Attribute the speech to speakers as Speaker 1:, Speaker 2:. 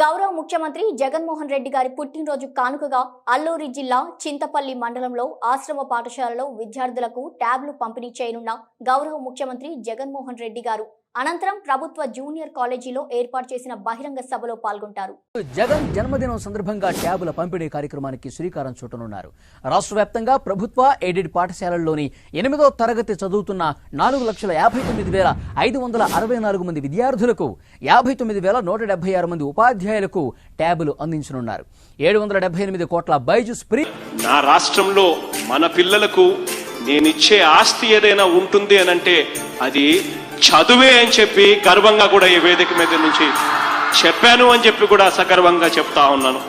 Speaker 1: గౌరవ ముఖ్యమంత్రి జగన్మోహన్ రెడ్డి గారి పుట్టినరోజు కానుకగా అల్లూరి జిల్లా చింతపల్లి మండలంలో ఆశ్రమ పాఠశాలలో విద్యార్థులకు ట్యాబ్లు పంపిణీ చేయనున్న గౌరవ ముఖ్యమంత్రి జగన్మోహన్ రెడ్డి గారు. అనంతరం ప్రభుత్వ జూనియర్ కాలేజీలో ఏర్పాటు చేసిన బహిరంగ సభలో పాల్గొంటారు.
Speaker 2: జగన్ జన్మదినం సందర్భంగా ట్యాబుల పంపిణీ కార్యక్రమానికి శ్రీకారం చుట్టనున్నారు. రాష్ట్ర వ్యాప్తంగా ప్రభుత్వ ఎయిడెడ్ పాఠశాలల్లోని ఎనిమిదో తరగతి చదువుతున్న నాలుగు లక్షల యాభై తొమ్మిది వేల ఐదు వందల అరవై నాలుగు మంది విద్యార్థులకు యాభై తొమ్మిది వేల నూట డెబ్బై ఆరు మంది ఉపాధ్యాయులకు ట్యాబులు అందించనున్నారు. ఏడు వందల డెబ్బై ఎనిమిది కోట్ల బైజుస్ ప్రీ
Speaker 3: నా రాష్ట్రంలో మన పిల్లలకు నేనిచ్చే ఆస్తి ఏదైనా ఉంటుంది అని అంటే అది చదువే అని చెప్పి గర్వంగా కూడా ఈ వేదిక మీద నుంచి చెప్పాను అని చెప్పి కూడా సగర్వంగా చెప్తా ఉన్నాను.